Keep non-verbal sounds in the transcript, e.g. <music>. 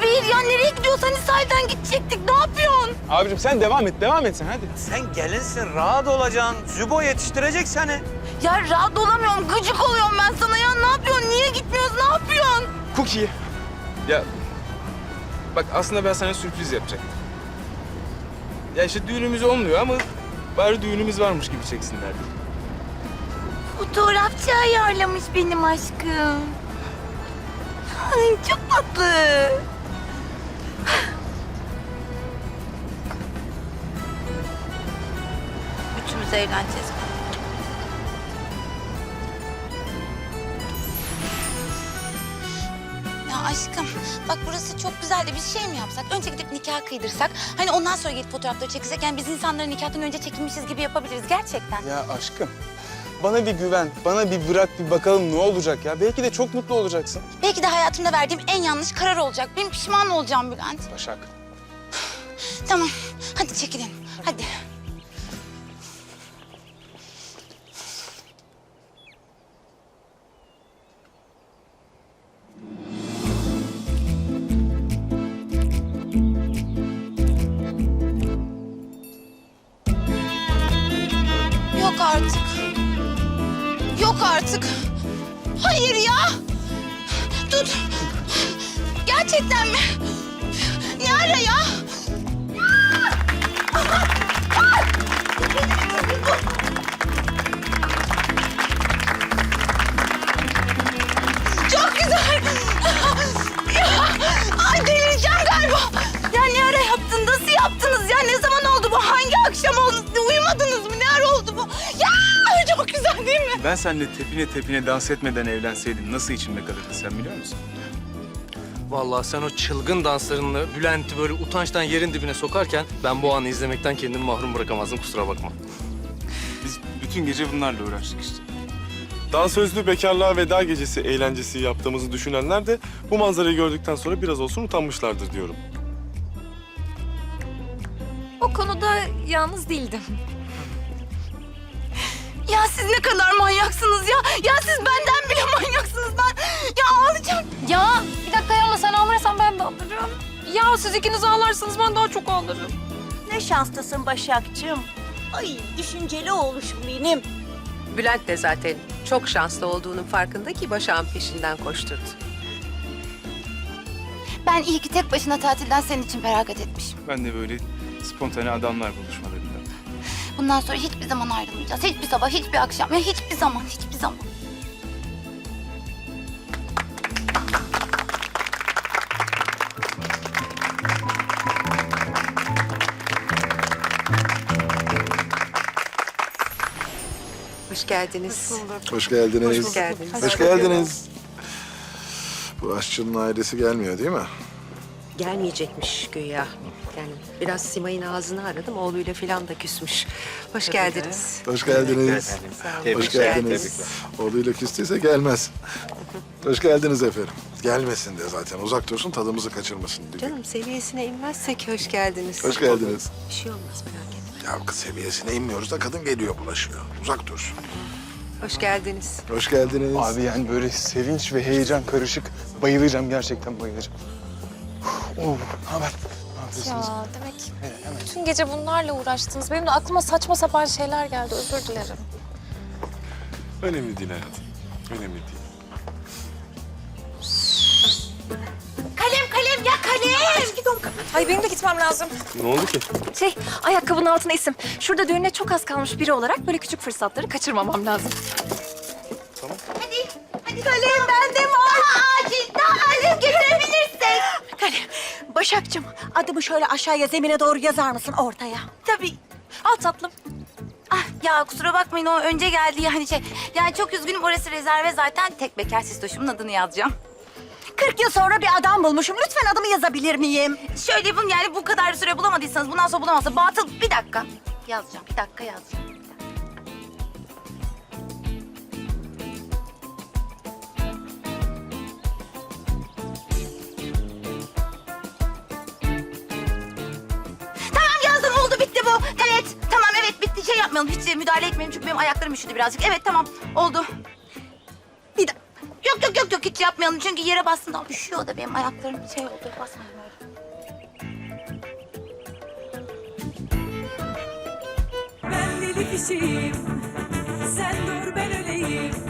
Hayır ya nereye gidiyoruz? Hani sahilden gidecektik. Ne yapıyorsun? Abicim sen devam et, devam et sen hadi. Sen gelinsin, rahat olacaksın. Zübo yetiştirecek seni. Ya rahat olamıyorum. Gıcık oluyorum ben sana ya. Ne yapıyorsun? Niye gitmiyoruz? Ne yapıyorsun? Cookie. Ya bak aslında ben sana sürpriz yapacaktım. Ya işte düğünümüz olmuyor ama bari düğünümüz varmış gibi çeksinler diye. Fotoğrafçı ayarlamış benim aşkım. Ay, çok tatlı. Üçümüz evleneceğiz. Ya aşkım bak burası çok güzel de bir şey mi yapsak? Önce gidip nikah kıydırsak. Hani ondan sonra gidip fotoğrafları çekilsek. Yani biz insanları nikahtan önce çekilmişiz gibi yapabiliriz gerçekten. Ya aşkım bana bir güven, bana bir bırak bir bakalım ne olacak ya. Belki de çok mutlu olacaksın. Belki de hayatımda verdiğim en yanlış karar olacak. Benim pişman olacağım Bülent. Başak. Tamam hadi çekilelim hadi. Yok artık. Hayır ya. Tut. Gerçekten mi? Ne ara ya? Ben seninle tepine tepine dans etmeden evlenseydim nasıl içimde kalırdı sen biliyor musun? Vallahi sen o çılgın danslarınla Bülent'i böyle utançtan yerin dibine sokarken ben bu anı izlemekten kendimi mahrum bırakamazdım kusura bakma. Biz bütün gece bunlarla uğraştık işte. Dansözlü bekarlığa veda gecesi eğlencesi yaptığımızı düşünenler de bu manzarayı gördükten sonra biraz olsun utanmışlardır diyorum. O konuda yalnız değildim. Siz ne kadar manyaksınız ya. Ya siz benden bile <laughs> manyaksınız. Ben ya ağlayacağım. Ya bir dakika ya ama sen ağlarsan ben de ağlarım. Ya siz ikiniz ağlarsanız ben daha çok ağlarım. Ne şanslısın Başakçığım. Ay düşünceli oğluşum benim. Bülent de zaten çok şanslı olduğunun farkında ki Başak'ın peşinden koşturdu. Ben iyi ki tek başına tatilden senin için feragat etmişim. Ben de böyle spontane adamlar buluşmalarında. Bundan sonra hiçbir zaman ayrılmayacağız. Hiçbir sabah, hiçbir akşam. Ya hiçbir zaman, hiçbir zaman. Hoş geldiniz. Hoş geldiniz. Hoş geldiniz. Hoş geldiniz. Bu aşçının ailesi gelmiyor değil mi? Gelmeyecekmiş güya. Yani biraz Simay'ın ağzını aradım. Oğluyla falan da küsmüş. Hoş geldiniz. Hoş geldiniz. Hoş geldiniz. Oğluyla küstüyse gelmez. Hoş geldiniz efendim. Gelmesin de zaten. Uzak dursun tadımızı kaçırmasın diye. Canım seviyesine inmezsek hoş geldiniz. Hoş geldiniz. Bir şey olmaz merak etme. Ya kız seviyesine inmiyoruz da kadın geliyor bulaşıyor. Uzak dursun. Hoş geldiniz. Hoş geldiniz. Abi yani böyle sevinç ve heyecan karışık. Bayılacağım gerçekten bayılacağım. Ne haber? Ne yapıyorsunuz? Ya demek bütün gece bunlarla uğraştınız. Benim de aklıma saçma sapan şeyler geldi. Özür dilerim. Önemli değil hayatım. Önemli değil. Kalem kalem ya kalem. Ay benim de gitmem lazım. Ne oldu ki? Şey, ayakkabının altına isim. Şurada düğüne çok az kalmış biri olarak böyle küçük fırsatları kaçırmamam lazım. Başakçığım adımı şöyle aşağıya zemine doğru yazar mısın ortaya? Tabii. Al tatlım. Ah ya kusura bakmayın o önce geldi yani şey. Yani çok üzgünüm orası rezerve zaten. Tek bekar sistoşumun adını yazacağım. 40 yıl sonra bir adam bulmuşum. Lütfen adımı yazabilir miyim? Şöyle yapın yani bu kadar süre bulamadıysanız bundan sonra bulamazsa batıl bir dakika. Yazacağım bir dakika yazacağım. yapmayalım, hiç müdahale etmeyelim çünkü benim ayaklarım üşüdü birazcık. Evet tamam, oldu. Bir dakika. Yok yok yok yok hiç yapmayalım çünkü yere bastığında üşüyor da benim ayaklarım şey oldu, basmayayım. Ben deli kişiyim, sen dur ben öleyim.